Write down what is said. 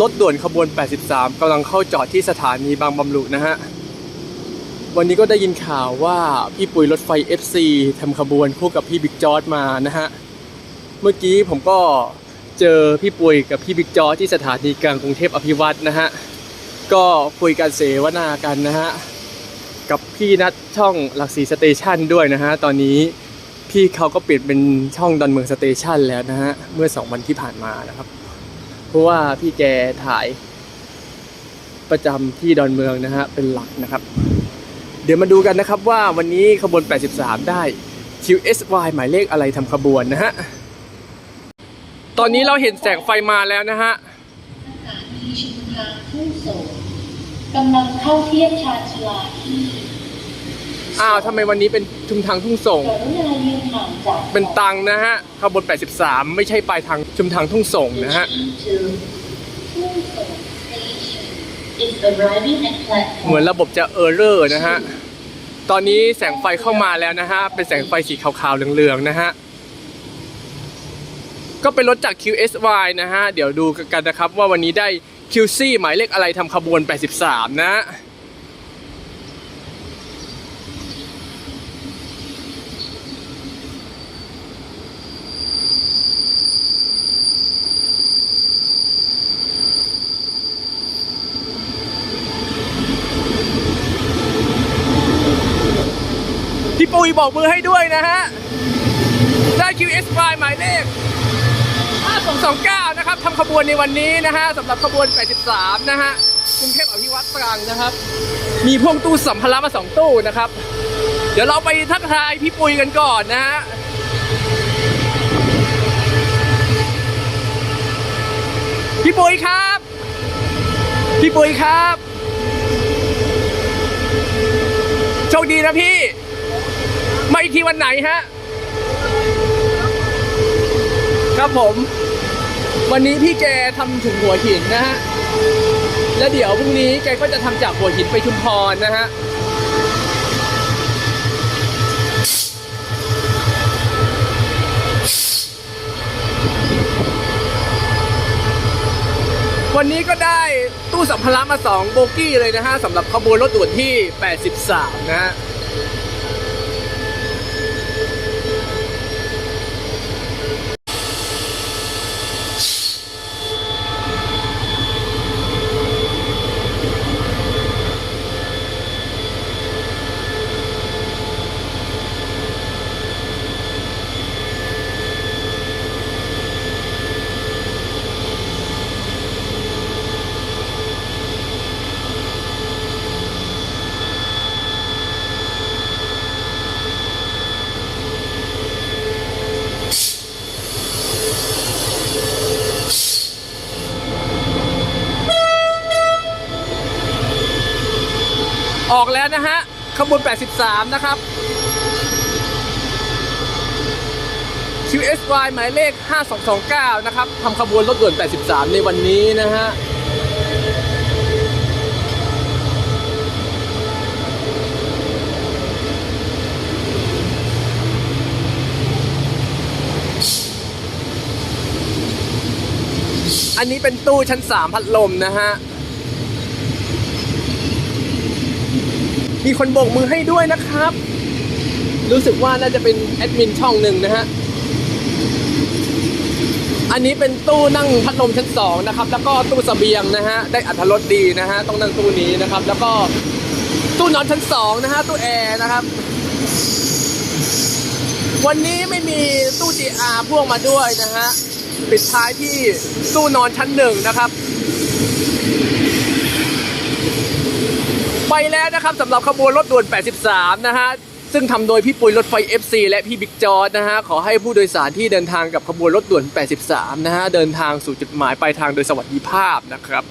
รถด่วนขบวน 83กำลังเข้าจอดที่สถานีบางบำรุนะฮะ วันนี้ก็ได้ยินข่าวว่าพี่ปุ๋ยรถไฟ FC ทำขบวนคู่กับพี่บิ๊กจอดมานะฮะ เมื่อกี้ผมก็เจอพี่ปุ๋ยกับพี่บิ๊กจอดที่สถานีกลางกรุงเทพอภิวัตนะฮะ ก็คุยกันเสวนากันนะฮะ กับพี่นัดช่องหลักสีสเตชันด้วยนะฮะ ตอนนี้พี่เขาก็เปลี่ยนเป็นช่องดอนเมืองสเตชันแล้วนะฮะ เมื่อสองวันที่ผ่านมานะครับ เพราะว่าพี่แกถ่ายประจำที่ดอนเมืองนะฮะเป็นหลักนะครับ เดี๋ยวมาดูกันนะครับว่าวันนี้ขบวน 83 ได้ QSY หมายเลขอะไรทำขบวนนะฮะ ตอนนี้เราเห็นแสงไฟมาแล้วนะฮะสถานีชุมทางทุ่งโสงกำลังเข้าเทียบชาญชลาที่ อ้าวทำไมวันนี้เป็นชุมทางทุ่งส่ง เป็นตังนะฮะขบวน 83 ไม่ใช่ปลายทางชุมทางทุ่งส่งนะฮะเหมือนระบบจะเออร์เรอร์นะฮะ ตอนนี้แสงไฟเข้ามาแล้วนะฮะ เป็นแสงไฟสีขาวๆเหลืองๆนะฮะ ก็เป็นรถจาก QSY นะฮะ เดี๋ยวดูกันนะครับว่าวันนี้ได้ QC หมายเลขอะไรทำขบวน 83 นะ ปุยบอกมือให้ด้วยนะฮะ ได้ QSY หมายเลข 5229 นะครับทำขบวนในวันนี้นะฮะสำหรับขบวน 83 นะฮะกรุงเทพอภิวัตตรังนะครับ มีพ่วงตู้สัมภาระมา 2 ตู้นะครับ เดี๋ยวเราไปทักทายพี่ปุยกันก่อนนะฮะพี่ปุยครับ พี่ปุยครับ โชคดีนะพี่ มาอีกทีวันไหนฮะ ครับผม วันนี้พี่แกทำถึงหัวหินนะฮะ แล้วเดี๋ยวพรุ่งนี้แกก็จะทำจากหัวหินไปชุมพรนะฮะวันนี้ก็ได้ตู้สัมภาระมา 2 โบกี้เลยนะฮะสำหรับขบวนรถด่วนที่ 83 นะฮะ ออกแล้วนะฮะขบวน 83 นะครับ QSY หมายเลข 5229 นะครับทำขบวนรถด่วน 83 ในวันนี้นะฮะอันนี้เป็นตู้ชั้น 3 พัดลมนะฮะ มีคนโบกมือให้ด้วยนะครับ รู้สึกว่าน่าจะเป็นแอดมินช่องหนึ่งนะฮะ อันนี้เป็นตู้นั่งพัดลมชั้นสองนะครับ แล้วก็ตู้เสบียงนะฮะ ได้อัตรสดีนะฮะ ต้องนั่งตู้นี้นะครับ แล้วก็ตู้นอนชั้นสองนะฮะ ตู้แอร์นะครับวันนี้ไม่มีตู้ GR พ่วงมาด้วยนะฮะ ปิดท้ายที่ตู้นอนชั้นหนึ่งนะครับ ไปแล้วนะครับสำหรับขบวนรถด่วน 83 นะฮะ ซึ่งทำโดยพี่ปุยรถไฟ FC และพี่บิ๊กจอร์ดนะฮะ ขอให้ผู้โดยสารที่เดินทางกับขบวนรถด่วน 83 นะฮะ เดินทางสู่จุดหมายปลายทางโดยสวัสดิภาพนะครับ